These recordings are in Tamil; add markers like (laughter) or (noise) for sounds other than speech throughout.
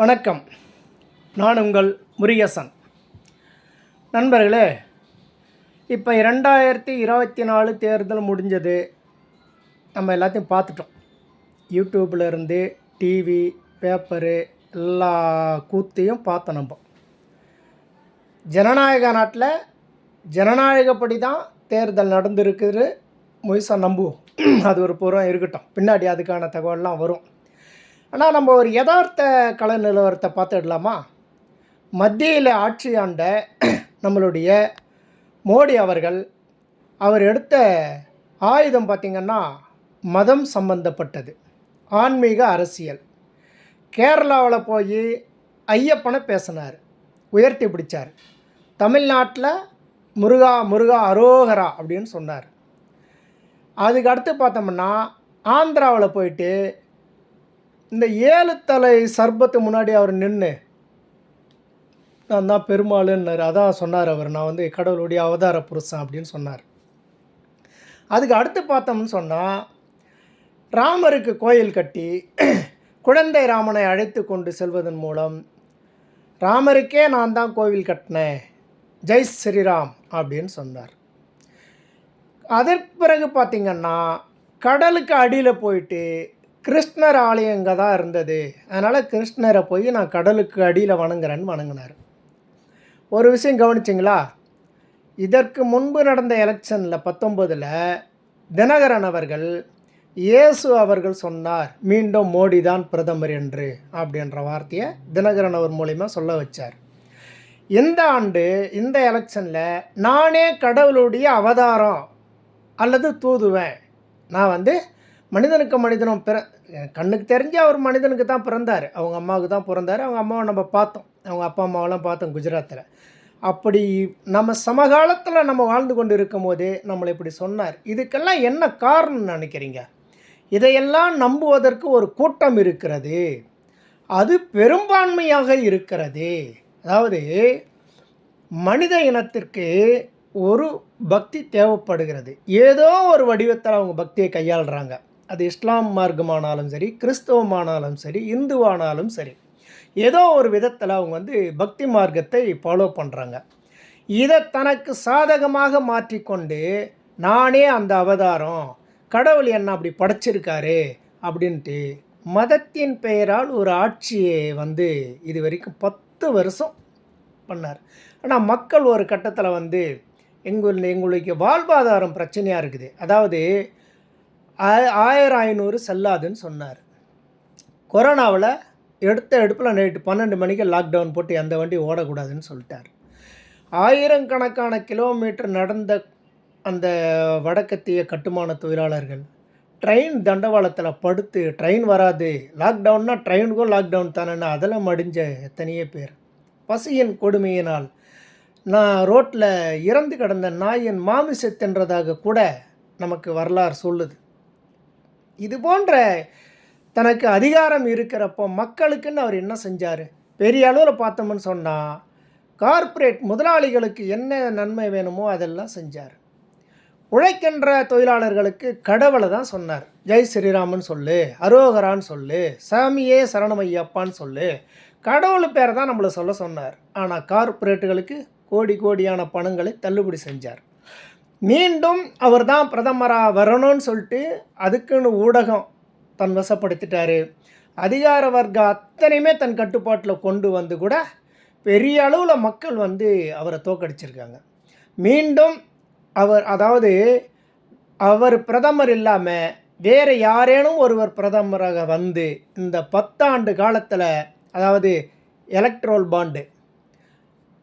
வணக்கம். நான் உங்கள் முருகேசன். நண்பர்களே இப்போ இரண்டாயிரத்தி இருபத்தி நாலு தேர்தல் முடிஞ்சது. நம்ம எல்லாத்தையும் பார்த்துட்டோம். யூடியூப்பில் இருந்து டிவி பேப்பரு எல்லா கூத்தையும் பார்த்தோம் நம்ம. ஜனநாயக நாட்டில் ஜனநாயகப்படி தான் தேர்தல் நடந்துருக்குது முழுசாக நம்புவோம். அது ஒரு புறம் இருக்கட்டும். பின்னாடி அதுக்கான தகவல்லாம் வரும். ஆனால் நம்ம ஒரு யதார்த்த கல நிலவரத்தை பார்த்துடலாமா? மத்தியில் ஆட்சி ஆண்ட நம்மளுடைய மோடி அவர்கள் அவர் எடுத்த ஆயுதம் பார்த்திங்கன்னா மதம் சம்பந்தப்பட்டது. ஆன்மீக அரசியல். கேரளாவில் போய் ஐயப்பனை பேசினார். உயர்த்தி பிடிச்சார். தமிழ்நாட்டில் முருகா முருகா அரோகரா அப்படின்னு சொன்னார். அதுக்கு அடுத்து பார்த்தோம்னா ஆந்திராவில் போயிட்டு இந்த ஏழு தலை சர்பத்து முன்னாடி அவர் நின்று நான் தான் பெருமாளுன்னார் அதான் சொன்னார் அவர். நான் வந்து கடவுளுடைய அவதார புருஷன் அப்படின்னு சொன்னார். அதுக்கு அடுத்து பார்த்தோம்னு சொன்னால் ராமருக்கு கோயில் கட்டி குழந்தை ராமனை அழைத்து கொண்டு செல்வதன் மூலம் ராமருக்கே நான் தான் கோவில் கட்டினேன். ஜெய் ஸ்ரீராம் அப்படின்னு சொன்னார். அதற்கு பிறகு பார்த்திங்கன்னா கடலுக்கு அடியில் போயிட்டு கிருஷ்ணர் ஆலயம் இங்கே தான் இருந்தது. அதனால் கிருஷ்ணரை போய் நான் கடலுக்கு அடியில் வணங்குறேன்னு வணங்கினார். ஒரு விஷயம் கவனிச்சிங்களா? இதற்கு முன்பு நடந்த எலெக்ஷனில் பத்தொம்போதில் தினகரன் அவர்கள் இயேசு அவர்கள் சொன்னார் மீண்டும் மோடி தான் பிரதமர் என்று அப்படின்ற வார்த்தையை தினகரன் அவர் மூலிமா சொல்ல வச்சார். இந்த ஆண்டு இந்த எலெக்ஷனில் நானே கடவுளுடைய அவதாரம் அல்லது தூதுவேன். நான் வந்து மனிதனுக்கு மனிதனும் பிற கண்ணுக்கு தெரிஞ்சு அவர் மனிதனுக்கு தான் பிறந்தார். அவங்க அம்மாவுக்கு தான் பிறந்தார். அவங்க அம்மாவை நம்ம பார்த்தோம். அவங்க அப்பா அம்மாவெல்லாம் பார்த்தோம் குஜராத்தில். அப்படி நம்ம சமகாலத்தில் நம்ம வாழ்ந்து கொண்டு இருக்கும் போதே நம்மளை இப்படி சொன்னார். இதுக்கெல்லாம் என்ன காரணம்னு நினைக்கிறீங்க? இதையெல்லாம் நம்புவதற்கு ஒரு கூட்டம் இருக்கிறது. அது பெரும்பான்மையாக இருக்கிறது. அதாவது மனித இனத்திற்கு ஒரு பக்தி தேவைப்படுகிறது. ஏதோ ஒரு வடிவத்தில் அவங்க பக்தியை கையாளுறாங்க. அது இஸ்லாம் மார்க்கமானாலும் சரி கிறிஸ்தவமானாலும் சரி இந்துவானாலும் சரி ஏதோ ஒரு விதத்தில் அவங்க வந்து பக்தி மார்க்கத்தை ஃபாலோ பண்ணுறாங்க இதை தனக்கு சாதகமாக மாற்றிக்கொண்டு நானே அந்த அவதாரம் கடவுள் என்ன அப்படி படைச்சிருக்காரு அப்படின்ட்டு மதத்தின் பெயரால் ஒரு ஆட்சியை வந்து இது வரைக்கும் பத்து வருஷம் பண்ணார். ஆனால் மக்கள் ஒரு கட்டத்தில் வந்து எங்கள் எங்களுக்கு வாழ்வாதாரம் பிரச்சனையாக இருக்குது. அதாவது ஆயிரம் ஐநூறு செல்லாதுன்னு சொன்னார். கொரோனாவில் எடுத்த எடுப்பில் நைட்டு பன்னெண்டு மணிக்கு லாக்டவுன் போட்டு எந்த வண்டி ஓடக்கூடாதுன்னு சொல்லிட்டார். ஆயிரக்கணக்கான கிலோமீட்டர் நடந்த அந்த வடக்கத்திய கட்டுமான தொழிலாளர்கள் ட்ரெயின் தண்டவாளத்தில் படுத்து ட்ரெயின் வராது லாக்டவுன்னா ட்ரெயினுக்கும் லாக்டவுன் தானேன்னா அதெல்லாம் மடிஞ்ச எத்தனையோ பேர். பசியின் கொடுமையினால் நான் ரோட்டில் இறந்து கிடந்த நாயின் மாமிசை தின்றதாக கூட நமக்கு வரலாறு சொல்லுது. இது போன்ற தனக்கு அதிகாரம் இருக்கிறப்போ மக்களுக்குன்னு அவர் என்ன செஞ்சார்? பெரிய அளவில் பார்த்தோம்னு சொன்னால் கார்ப்பரேட் முதலாளிகளுக்கு என்ன நன்மை வேணுமோ அதெல்லாம் செஞ்சார். உழைக்கின்ற தொழிலாளர்களுக்கு கடவுளை தான் சொன்னார். ஜெய் ஸ்ரீராமன் சொல்லு அரோகரான்னு சொல்லு சாமியே சரணமையப்பான்னு சொல்லு. கடவுள் பேரை தான் நம்மளை சொல்ல சொன்னார். ஆனால் கார்ப்பரேட்டுகளுக்கு கோடி கோடியான பணங்களை தள்ளுபடி செஞ்சார். மீண்டும் அவர் தான் பிரதமராக வரணும்னு சொல்லிட்டு அதுக்குன்னு ஊடகம் தன் வசப்படுத்திட்டார். அதிகார வர்க்கம் அத்தனையுமே தன் கட்டுப்பாட்டில் கொண்டு வந்து கூட பெரிய அளவில் மக்கள் வந்து அவரை தோக்கடிச்சிருக்காங்க மீண்டும் அவர் அதாவது அவர் பிரதமர் இல்லாமல் வேறு யாரேனும் ஒருவர் பிரதமராக வந்து இந்த பத்தாண்டு காலத்தில் அதாவது எலக்ட்ரோல் பாண்டு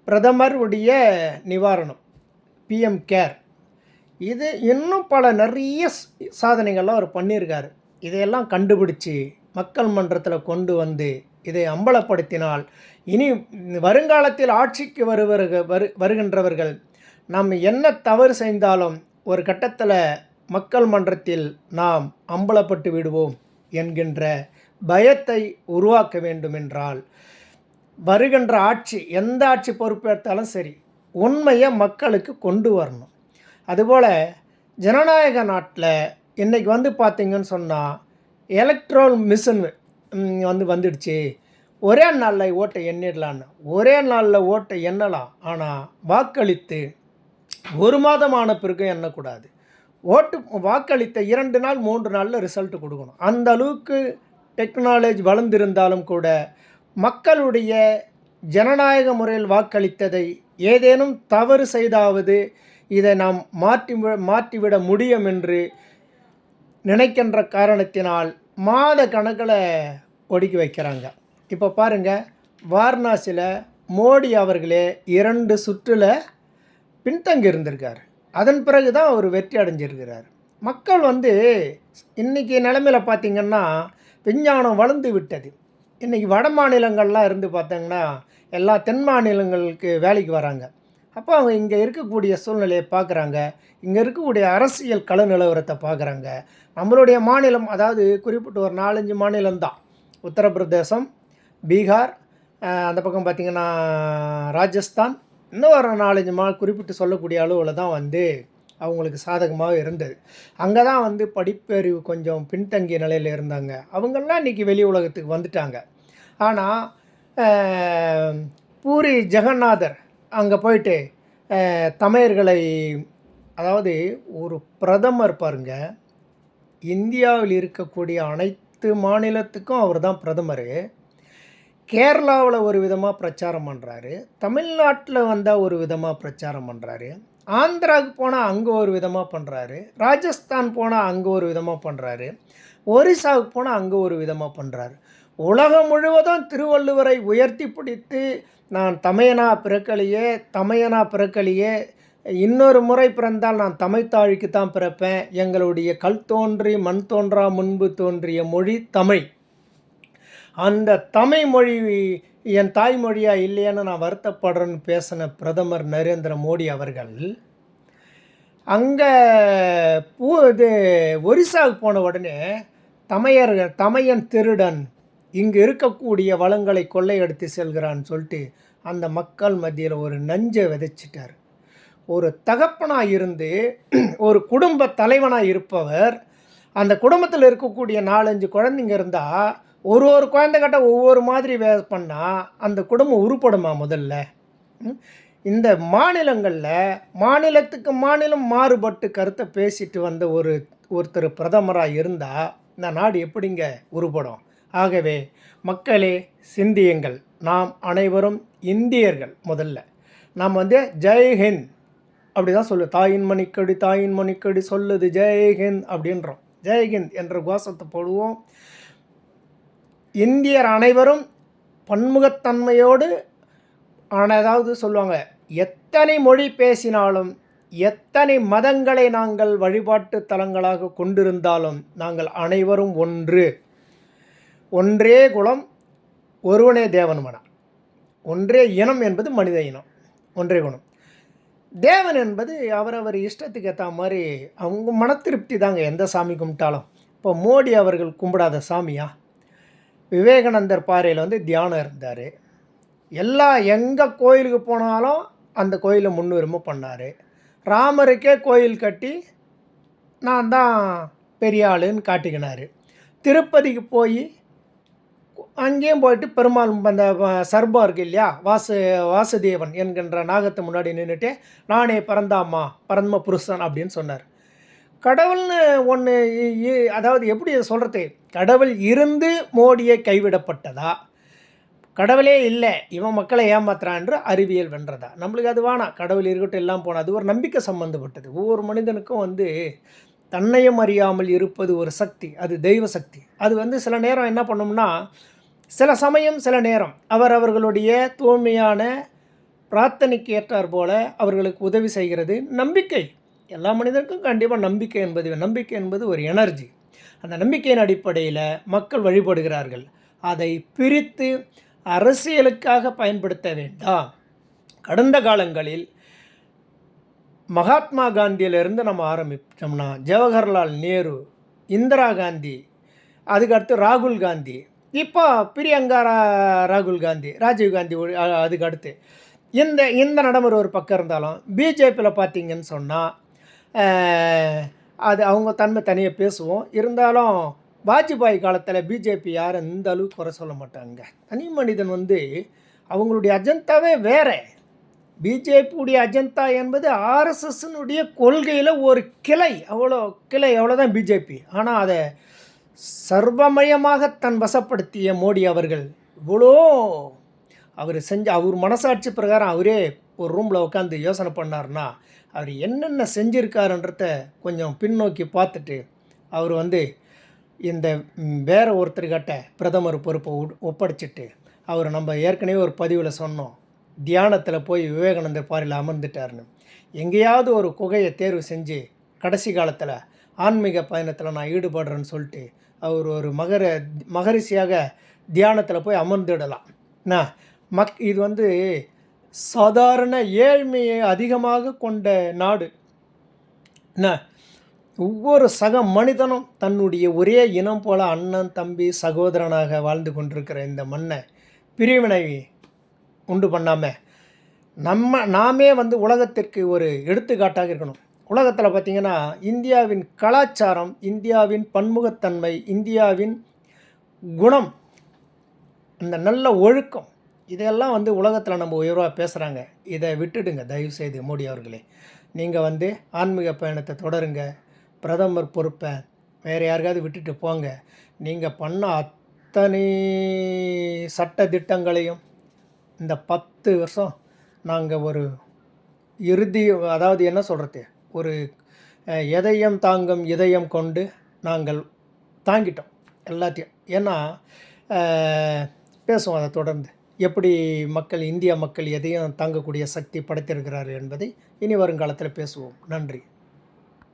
பிரதமருடைய நிவாரணம் பிஎம் கேர் இது இன்னும் பல நிறைய சாதனைகள்லாம் அவர் பண்ணியிருக்கார். இதையெல்லாம் கண்டுபிடிச்சி மக்கள் மன்றத்தில் கொண்டு வந்து இதை அம்பலப்படுத்தினால் இனி வருங்காலத்தில் ஆட்சிக்கு வருவர்கள் வரு வருகின்றவர்கள் நாம் என்ன தவறு செய்தாலும் ஒரு கட்டத்தில் மக்கள் மன்றத்தில் நாம் அம்பலப்பட்டு விடுவோம் என்கின்ற பயத்தை உருவாக்க வேண்டுமென்றால் வருகின்ற ஆட்சி எந்த ஆட்சி பொறுப்பேற்றாலும் சரி உண்மையை மக்களுக்கு கொண்டு வரணும். அதுபோல் ஜனநாயக நாட்டில் இன்றைக்கி வந்து பார்த்திங்கன்னு சொன்னால் எலக்ட்ரோல் மிஷின் வந்து வந்துடுச்சு. ஒரே நாளில் ஓட்டை எண்ணிடலான்னு. ஒரே நாளில் ஓட்டை எண்ணலாம். ஆனால் வாக்களித்து ஒரு மாதம் ஆன பிறகு எண்ணக்கூடாது. ஓட்டு வாக்களித்த இரண்டு நாள் மூன்று நாளில் ரிசல்ட் கொடுக்கணும். அந்த அளவுக்கு டெக்னாலஜி வளர்ந்திருந்தாலும் கூட மக்களுடைய ஜனநாயக முறையில் வாக்களித்ததை ஏதேனும் தவறு செய்தாவது இதை நாம் மாற்றி மாற்றிவிட முடியும் என்று நினைக்கின்ற காரணத்தினால் மாத கணக்கில் ஒடுக்கி வைக்கிறாங்க. இப்போ பாருங்கள் வாரணாசியில் மோடி அவர்களே இரண்டு சுற்றில் பின்தங்கி இருந்திருக்கார். அதன் பிறகு தான் அவர் வெற்றி அடைஞ்சிருக்கிறார். மக்கள் வந்து இன்றைக்கி நிலமையில் பார்த்திங்கன்னா விஞ்ஞானம் வளர்ந்து விட்டது. இன்றைக்கி வட மாநிலங்கள்லாம் இருந்து பார்த்திங்கன்னா எல்லா தென் மாநிலங்களுக்கு வேலைக்கு வராங்க. அப்போ அவங்க இங்கே இருக்கக்கூடிய சூழ்நிலையை பார்க்குறாங்க. இங்கே இருக்கக்கூடிய அரசியல் கள நிலவரத்தை பார்க்குறாங்க. நம்மளுடைய மாநிலம் அதாவது குறிப்பிட்ட ஒரு நாலஞ்சு மாநிலம்தான் உத்தரப்பிரதேசம் பீகார் அந்த பக்கம் பார்த்திங்கன்னா ராஜஸ்தான். இன்னும் ஒரு நாலஞ்சு மா குறிப்பிட்டு சொல்லக்கூடிய அளவில் தான் வந்து அவங்களுக்கு சாதகமாக இருந்தது. அங்கே தான் வந்து படிப்பறிவு கொஞ்சம் பின்தங்கிய நிலையில் இருந்தாங்க. அவங்கெல்லாம் இன்றைக்கி வெளி உலகத்துக்கு வந்துட்டாங்க. ஆனால் பூரி ஜெகநாதர் அங்கே போயிட்டு தமிழர்களை அதாவது ஒரு பிரதமர் பாருங்க இந்தியாவில் இருக்கக்கூடிய அனைத்து மாநிலத்துக்கும் அவர் தான் பிரதமர். கேரளாவில் ஒரு விதமாக பிரச்சாரம் பண்ணுறாரு தமிழ்நாட்டில் வந்தால் ஒரு விதமாக பிரச்சாரம் பண்ணுறாரு ஆந்திராவுக்கு போனால் அங்கே ஒரு விதமாக பண்ணுறாரு ராஜஸ்தான் போனால் அங்கே ஒரு விதமாக பண்ணுறாரு ஒரிசாவுக்கு போனால் அங்கே ஒரு விதமாக பண்ணுறாரு உலகம் முழுவதும் திருவள்ளுவரை உயர்த்தி பிடித்து நான் தமையனா பிறக்கலையே தமையனா பிறக்கலையே இன்னொரு முறை பிறந்தால் நான் தமிழ்த்தாழிக்கு தான் பிறப்பேன். எங்களுடைய கல் தோன்றி மண் தோன்றா முன்பு தோன்றிய மொழி தமிழ். அந்த தமிழ் மொழி என் தாய்மொழியாக இல்லையான்னு நான் வருத்தப்படுறேன்னு பேசின பிரதமர் நரேந்திர மோடி அவர்கள். அங்கே பூ இது ஒரிசாவுக்கு போன உடனே தமையர் தமையன் திருடன் இங்கு இருக்கக்கூடிய வளங்களை கொள்ளையடித்து செல்கிறான்னு சொல்லிட்டு அந்த மக்கள் மத்தியில் ஒரு நஞ்சை விதைச்சிட்டார். ஒரு தகப்பனாக இருந்து (clears throat) ஒரு குடும்ப தலைவனாக இருப்பவர் அந்த குடும்பத்தில் இருக்கக்கூடிய நாலஞ்சு குழந்தைங்க இருந்தால் ஒரு ஒரு குழந்தைகிட்ட ஒவ்வொரு மாதிரி வே பண்ணால் அந்த குடும்பம் உருப்படுமா முதல்ல? இந்த மாநிலங்களில் மாநிலத்துக்கு மாநிலம் மாறுபட்டு கருத்தை பேசிட்டு வந்த ஒரு ஒருத்தர் பிரதமராக இருந்தால் இந்த நாடு எப்படிங்க உருப்படும்? ஆகவே மக்களே சிந்தியுங்கள். நாம் அனைவரும் இந்தியர்கள் முதல்ல. நாம் வந்து ஜெய்ஹிந்த் அப்படி தான் சொல்லு. தாயின் மணிக்கடி தாயின் மணிக்கடி சொல்லுது ஜெய்ஹிந்த் அப்படின்றோம். ஜெய்ஹிந்த் என்ற கோஷத்தை போடுவோம். இந்தியர் அனைவரும் பன்முகத்தன்மையோடு ஆனால் அதாவது சொல்லுவாங்க எத்தனை மொழி பேசினாலும் எத்தனை மதங்களை நாங்கள் வழிபாட்டு தலங்களாக கொண்டிருந்தாலும் நாங்கள் அனைவரும் ஒன்று. ஒன்றே குலம் ஒருவனே தேவன் மனம். ஒன்றே இனம் என்பது மனித இனம் ஒன்றே குணம். தேவன் என்பது அவரவர் இஷ்டத்துக்கு ஏற்ற மாதிரி அவங்க மன திருப்தி தாங்க எந்த சாமி கும்பிட்டாலும். இப்போ மோடி அவர்கள் கும்பிடாத சாமியா? விவேகானந்தர் பாறையில் வந்து தியானம் இருந்தார். எல்லா எங்கே கோயிலுக்கு போனாலும் அந்த கோயிலை முன்னுரிமை பண்ணார். ராமருக்கே கோயில் கட்டி நான் தான் பெரிய ஆளுன்னு காட்டிக்கினார். திருப்பதிக்கு போய் அங்கேயும் போயிட்டு பெருமாள் அந்த சர்பம் இருக்கு இல்லையா? வாசு வாசுதேவன் என்கின்ற நாகத்தை முன்னாடி நின்றுட்டு நானே பரந்தாம்மா பரந்தம புருஷன் அப்படின்னு சொன்னார். கடவுள்னு ஒன்று அதாவது எப்படி சொல்கிறது கடவுள் இருந்து மோடியை கைவிடப்பட்டதா? கடவுளே இல்லை இவன் மக்களை ஏமாத்துறான் என்று அறிவியல் வென்றதா? நம்மளுக்கு அது வேணாம். கடவுள் இருக்கட்டும் எல்லாம் போனால் அது ஒரு நம்பிக்கை சம்மந்தப்பட்டது ஒவ்வொரு மனிதனுக்கும் வந்து தன்னையும் அறியாமல் இருப்பது ஒரு சக்தி அது தெய்வ சக்தி. அது வந்து சில நேரம் என்ன பண்ணும்னா சில சமயம் சில நேரம் அவர் அவர்களுடைய தூய்மையான பிரார்த்தனைக்கு ஏற்றார் போல அவர்களுக்கு உதவி செய்கிறது. நம்பிக்கை. எல்லா மனிதருக்கும் கண்டிப்பாக நம்பிக்கை என்பது நம்பிக்கை என்பது ஒரு எனர்ஜி. அந்த நம்பிக்கையின் அடிப்படையில் மக்கள் வழிபடுகிறார்கள். அதை பிரித்து அரசியலுக்காக பயன்படுத்த வேண்டாம். கடந்த காலங்களில் மகாத்மா காந்தியிலிருந்து நம்ம ஆரம்பித்தோம்னா ஜவஹர்லால் நேரு இந்திரா காந்தி அதுக்கடுத்து ராகுல் காந்தி இப்போ பிரியங்கா ராகுல் காந்தி ராஜீவ் காந்தி அதுக்கு அடுத்து இந்த இந்த நடைமுறை ஒரு பக்கம் இருந்தாலும் பிஜேபியில் பார்த்தீங்கன்னு சொன்னால் அது அவங்க தன்மை தனியாக பேசுவோம். இருந்தாலும் வாஜ்பாய் காலத்தில் பிஜேபி யாரும் இந்த அளவுக்கு குறை சொல்ல மாட்டாங்க. தனி மனிதன் வந்து அவங்களுடைய அஜந்தாவே வேற. பிஜேபியுடைய அஜந்தா என்பது ஆர்எஸ்எஸ்னுடைய கொள்கையில் ஒரு கிளை. அவ்வளோ கிளை அவ்வளோதான் பிஜேபி. ஆனால் அதை சர்வமயமாக தன் வசப்படுத்திய மோடி அவர்கள். இவ்வளோ அவர் செஞ்ச அவர் மனசாட்சி பிரகாரம் அவரே ஒரு ரூமில் உட்காந்து யோசனை பண்ணார்னா அவர் என்னென்ன செஞ்சுருக்காருன்றத கொஞ்சம் பின்னோக்கி பார்த்துட்டு அவர் வந்து இந்த வேறு ஒருத்தர்கிட்ட பிரதமர் பொறுப்பை உட்- ஒப்படைச்சிட்டு அவர் நம்ம ஏற்கனவே ஒரு பதிவில் சொன்னோம். தியானத்தில் போய் விவேகானந்தர் பாறையில் அமர்ந்துட்டாருன்னு. எங்கேயாவது ஒரு குகையை தேர்வு செஞ்சு கடைசி காலத்தில் ஆன்மீக பயணத்தில் நான் ஈடுபடுறேன்னு சொல்லிட்டு அவர் ஒரு மகர மகரிஷியாக தியானத்தில் போய் அமர்ந்துடலாம். என்ன? மக் இது வந்து சாதாரண ஏழ்மையை அதிகமாக கொண்ட நாடு. என்ன? ஒவ்வொரு சக மனிதனும் தன்னுடைய ஒரே இனம் போல அண்ணன் தம்பி சகோதரனாக வாழ்ந்து கொண்டிருக்கிற இந்த மண்ணை பிரிவினை உண்டு பண்ணாமல் நம்ம நாமே வந்து உலகத்திற்கு ஒரு எடுத்துக்காட்டாக இருக்கணும். உலகத்தில் பார்த்திங்கன்னா இந்தியாவின் கலாச்சாரம் இந்தியாவின் பன்முகத்தன்மை இந்தியாவின் குணம் அந்த நல்ல ஒழுக்கம் இதெல்லாம் வந்து உலகத்தில் நம்ம உயர்வாக பேசுகிறாங்க இதை விட்டுடுங்க. தயவு செய்து மோடி அவர்களே. நீங்கள் வந்து ஆன்மீக பயணத்தை தொடருங்க. பிரதமர் பொறுப்பை வேறு யாருக்காவது விட்டுட்டு போங்க. நீங்கள் பண்ண அத்தனை சட்ட திட்டங்களையும் இந்த பத்து வருஷம் நாங்கள் ஒரு இறுதி அதாவது என்ன சொல்கிறது ஒரு எதையும் தாங்கும் இதயம் கொண்டு நாங்கள் தாங்கிட்டோம் எல்லாத்தையும். ஏன்னா பேசுவோம் அதை தொடர்ந்து. எப்படி மக்கள் இந்திய மக்கள் எதையும் தாங்கக்கூடிய சக்தி படைத்திருக்கிறார் என்பதை இனி வருங்காலத்தில் பேசுவோம். நன்றி.